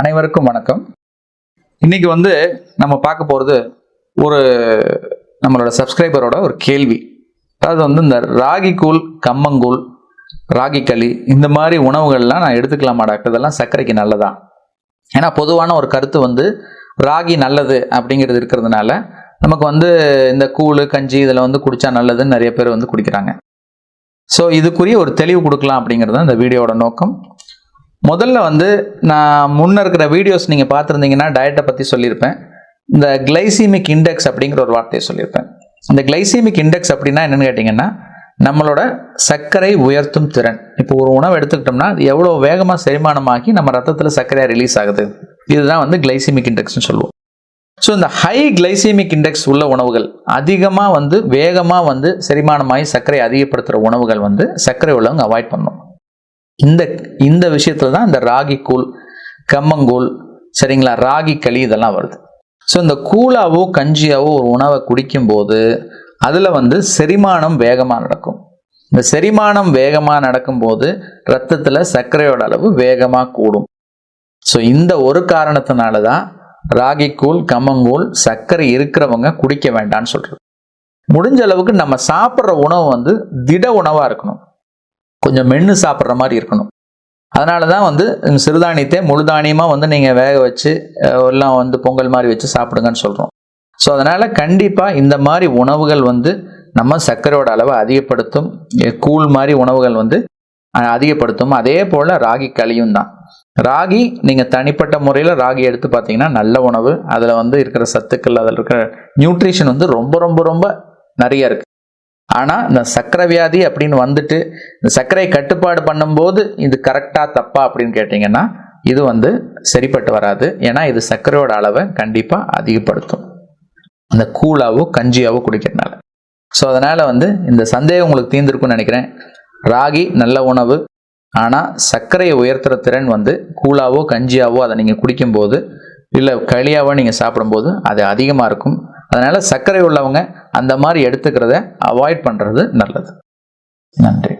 அனைவருக்கும் வணக்கம். இன்னைக்கு வந்து நம்ம பார்க்க போகிறது ஒரு நம்மளோட சப்ஸ்கிரைபரோட ஒரு கேள்வி. அதாவது வந்து இந்த ராகி கூழ் கம்மங்கூழ் ராகி களி இந்த மாதிரி உணவுகள்லாம் நான் எடுத்துக்கலாமா டாக்டர்? இதெல்லாம் சர்க்கரைக்கு நல்லதா? ஏன்னா பொதுவான ஒரு கருத்து வந்து ராகி நல்லது அப்படிங்கிறது இருக்கிறதுனால நமக்கு வந்து இந்த கூழ் கஞ்சி இதில் வந்து குடித்தா நல்லதுன்னு நிறைய பேர் வந்து குடிக்கிறாங்க. ஸோ இதுக்குரிய ஒரு தெளிவு கொடுக்கலாம் அப்படிங்கிறது தான் இந்த வீடியோவோட நோக்கம். முதல்ல வந்து நான் முன்ன இருக்கிற வீடியோஸ் நீங்கள் பார்த்துருந்தீங்கன்னா டயட்டை பற்றி சொல்லியிருப்பேன். இந்த கிளைசிமிக் இண்டெக்ஸ் அப்படிங்கிற ஒரு வார்த்தையை சொல்லியிருப்பேன். இந்த கிளைசிமிக் இண்டெக்ஸ் அப்படின்னா என்னென்னு கேட்டிங்கன்னா நம்மளோட சர்க்கரை உயர்த்தும் திறன். இப்போ ஒரு உணவு எடுத்துக்கிட்டோம்னா அது எவ்வளோ வேகமாக செரிமானமாகி நம்ம ரத்தத்தில் சர்க்கரையாக ரிலீஸ் ஆகுது. இதுதான் வந்து கிளைசிமிக் இண்டெக்ஸ்னு சொல்லுவோம். ஸோ இந்த ஹை கிளைசிமிக் இண்டெக்ஸ் உள்ள உணவுகள் அதிகமாக வந்து வேகமாக வந்து செரிமானமாகி சர்க்கரை அதிகப்படுத்துகிற உணவுகள் வந்து சர்க்கரை உள்ளவங்க அவாய்ட் பண்ணணும். இந்த இந்த விஷயத்துல தான் இந்த ராகி கூழ் கம்மங்கூழ் சரிங்களா? ராகி களி இதெல்லாம் வருது. ஸோ இந்த கூழாவோ கஞ்சியாவோ ஒரு உணவை குடிக்கும்போது அதில் வந்து செரிமானம் வேகமாக நடக்கும். இந்த செரிமானம் வேகமாக நடக்கும்போது ரத்தத்தில் சர்க்கரையோட அளவு வேகமாக கூடும். ஸோ இந்த ஒரு காரணத்தினால தான் ராகி கூழ் கம்மங்கூழ் சர்க்கரை இருக்கிறவங்க குடிக்க வேண்டாம்னு சொல்கிறது முடிஞ்ச அளவுக்கு நம்ம சாப்பிட்ற உணவு வந்து திட உணவாக இருக்கணும். கொஞ்சம் மென்று சாப்பிட்ற மாதிரி இருக்கணும். அதனால தான் வந்து சிறுதானியத்தை சிறுதானியத்தை முழுதானியமாக வந்து நீங்கள் வேக வச்சு எல்லாம் வந்து பொங்கல் மாதிரி வச்சு சாப்பிடுங்கன்னு சொல்கிறோம் ஸோ அதனால் கண்டிப்பாக இந்த மாதிரி உணவுகள் வந்து நம்ம சர்க்கரையோட அளவை அதிகப்படுத்தும். கூழ் மாதிரி உணவுகள் வந்து அதிகப்படுத்தும். அதே போல் ராகி களியும் தான். ராகி நீங்கள் தனிப்பட்ட முறையில் ராகி எடுத்து பார்த்தீங்கன்னா நல்ல உணவு. அதில் வந்து இருக்கிற சத்துக்கள் அதில் இருக்கிற நியூட்ரிஷன் வந்து ரொம்ப ரொம்ப ரொம்ப நிறைய இருக்குது ஆனால் இந்த சர்க்கரை வியாதி அப்படின்னு வந்துட்டு இந்த சர்க்கரை கட்டுப்பாடு பண்ணும்போது இது கரெக்டாக தப்பா அப்படின்னு கேட்டிங்கன்னா இது வந்து சரிப்பட்டு வராது. ஏன்னா இது சர்க்கரையோட அளவை கண்டிப்பாக அதிகப்படுத்தும். இந்த கூழாவோ கஞ்சியாவோ குடிக்கிறதுனால. ஸோ அதனால் வந்து இந்த சந்தேகம் உங்களுக்கு தீர்ந்துருக்குன்னு நினைக்கிறேன். ராகி நல்ல உணவு. ஆனால் சர்க்கரையை உயர்த்துற திறன் வந்து கூழாவோ கஞ்சியாவோ அதை நீங்கள் குடிக்கும்போது இல்லை களியாவோ நீங்கள் சாப்பிடும்போது அது அதிகமாக இருக்கும். அதனால் சர்க்கரை உள்ளவங்க அந்த மாதிரி எடுத்துக்கிறத அவாய்ட் பண்ணுறது நல்லது. நன்றி.